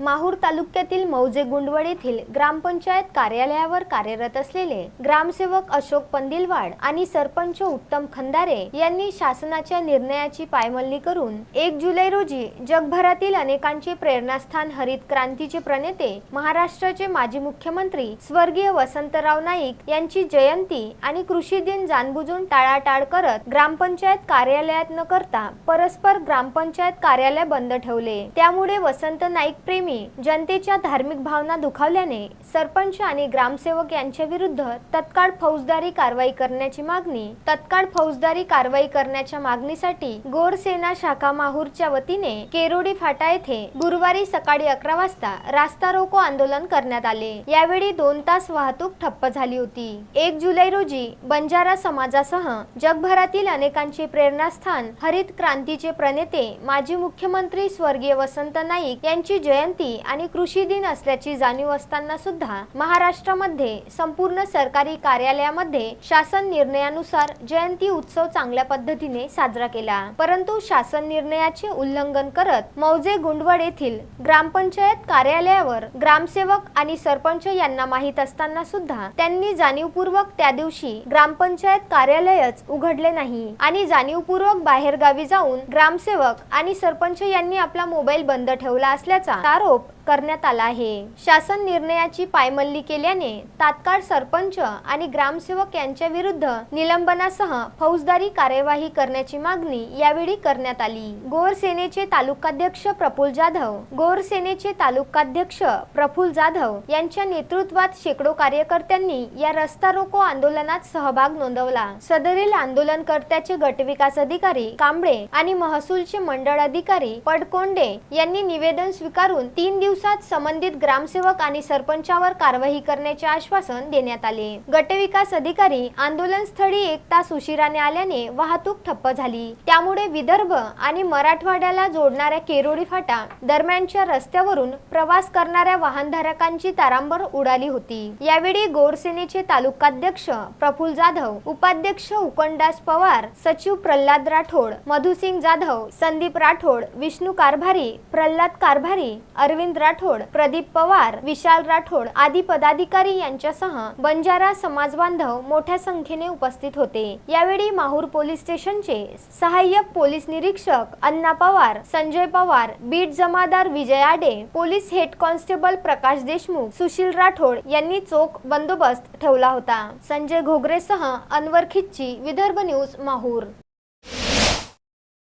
माहूर तालुक्यातील मौजे गुंडवड येथील ग्रामपंचायत कार्यालयावर कार्यरत असलेले ग्रामसेवक अशोक पंदिलवाड आणि सरपंच उत्तम खंदारे यांनी शासनाच्या निर्णयाची पायमल्ली करून एक जुलै रोजी जगभरातील अनेकांचे प्रेरणास्थान हरित क्रांतीचे प्रणेते महाराष्ट्राचे माजी मुख्यमंत्री स्वर्गीय वसंतराव नाईक यांची जयंती आणि कृषी दिन जाणबुजून टाळाटाळ करत ग्रामपंचायत कार्यालयात न करता परस्पर ग्रामपंचायत कार्यालय बंद ठेवले. त्यामुळे वसंत नाईक प्रेम जनतेच्या धार्मिक भावना दुखावल्याने सरपंच आणि ग्रामसेवक यांच्या विरुद्ध तत्काळ फौजदारी कारवाई करण्याची मागणी तत्काळ फौजदारी कारवाई करण्याच्या मागणीसाठी गोरसेना शाखा माहूरच्या वतीने केरोडी फाटा येथे गुरुवारी सकाळी अकरा वाजता रास्ता रोको आंदोलन करण्यात आले. यावेळी दोन तास वाहतूक ठप्प झाली होती. एक जुलै रोजी बंजारा समाजासह जगभरातील अनेकांचे प्रेरणास्थान हरित क्रांतीचे प्रणेते माजी मुख्यमंत्री स्वर्गीय वसंत नाईक यांची जयंती आणि कृषी दिन असल्याची जाणीव असताना सुद्धा महाराष्ट्रामध्ये संपूर्ण सरकारी कार्यालयामध्ये शासन निर्णयानुसार जयंती उत्सव चांगल्या पद्धतीने साजरा केला. परंतु शासन निर्णयाचे उल्लंघन करत मौजे गुंडवड येथील ग्रामपंचायत कार्यालयावर ग्रामसेवक आणि सरपंच यांना माहीत असताना सुद्धा त्यांनी जाणीवपूर्वक त्या दिवशी ग्रामपंचायत कार्यालयच उघडले नाही आणि जाणीवपूर्वक बाहेरगावी जाऊन ग्रामसेवक आणि सरपंच यांनी आपला मोबाईल बंद ठेवला असल्याचा আরব करण्यात आला आहे. शासन निर्णयाची पायमल्ली केल्याने तात्काळ सरपंच आणि ग्रामसेवक यांच्या विरुद्ध निलंबनासह फौजदारी कार्यवाही करण्याची मागणी यावेळी करण्यात आली. गोर सेनेचे तालुकाध्यक्ष प्रफुल जाधव गोर सेनेचे तालुकाध्यक्ष प्रफुल जाधव यांच्या नेतृत्वात शेकडो कार्यकर्त्यांनी या रस्ता रोको आंदोलनात सहभाग नोंदवला. सदरील आंदोलनकर्त्याचे गटविकास अधिकारी कांबळे आणि महसूलचे मंडळ अधिकारी पडकोंडे यांनी निवेदन स्वीकारून तीन दिवस दिवसात संबंधित ग्रामसेवक आणि सरपंचावर कारवाई करण्याचे आश्वासन देण्यात आले. गटविकास अधिकारी आंदोलन स्थळी एक तास उशिराने आल्याने वाहतूक ठप्प झाली. त्यामुळे विदर्भ आणि मराठवाड्याला जोडणाऱ्या केरोडी फाटा दरम्यानच्या रस्त्यावरून प्रवास करणाऱ्या वाहनधारकांची तारांबर उडाली होती. यावेळी गोरसेनेचे तालुकाध्यक्ष प्रफुल जाधव उपाध्यक्ष उकंडास पवार सचिव प्रल्हाद राठोड मधुसिंग जाधव संदीप राठोड विष्णू कारभारी प्रल्हाद कारभारी अरविंद राठोड प्रदीप पवार विशाल राठोड आदी पदाधिकारी यांच्यासह बंजारा समाज बांधव मोठ्या संख्येने उपस्थित होते. यावेळी माहूर पोलीस स्टेशनचे सहाय्यक पोलीस निरीक्षक अण्णा पवार संजय पवार बीट जमादार Vijay Ade police head constable Prakash Deshmukh Sushil Rathod यांनी चोख बंदोबस्त ठेवला होता. संजय घोगरेसह अनवर खिच्ची विदर्भ न्यूज माहूर.